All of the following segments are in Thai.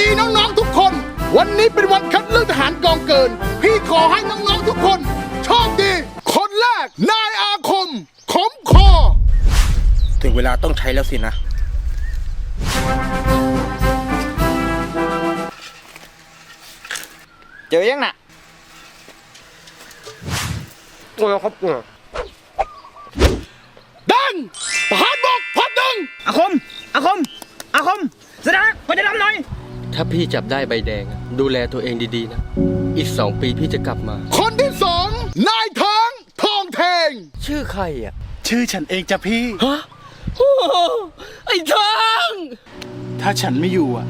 ดีน้องๆทุกคน วันนี้เป็นวันคัดเลือกทหารกองเกิน พี่ขอให้น้องๆทุกคนโชคดี คนแรก นายอาคม ขมคอ ถึงเวลาต้องใช้แล้วสินะ เจอยังน่ะโอ้ยครับเออดังทหารบกพัดดึง อาคม อาคม อาคมแสดงไปได้ลำหน่อย ถ้าพี่จับได้ใบแดงอะดูแลตัวเองดีๆนะ อีกสองปีพี่จะกลับมา คนที่สองนายทางทองแทง ชื่อใครอะ ชื่อฉันเองจ้ะพี่ ฮะโอ้โหไอ้ทางถ้าฉันไม่อยู่อะ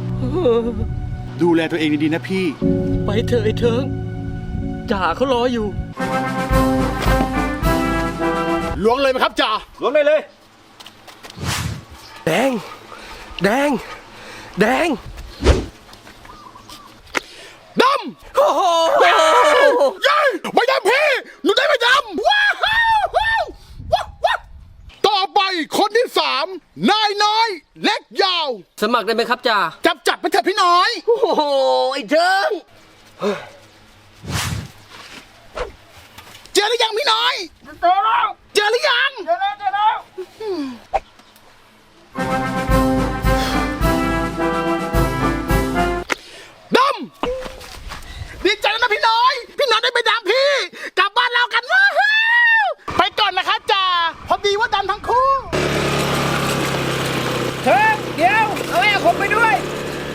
ดูแลตัวเองดีๆนะพี่ ไปเถอะไอ้เทิงจ่าเขารออยู่ ล้วงเลยไหมครับจ่าลงได้เลย แดง แดง แดงด โอ้โหำเย้ใบดำพี่หนูได้ใบดำว้าวว้าวว้าวว้าวต่อไปคนที่สามนายน้อยเล็กยาว สมัครได้ไหมครับจ่าจับจับไปเถอะพี่น้อย โอ้โหไอ้เทิง Turn!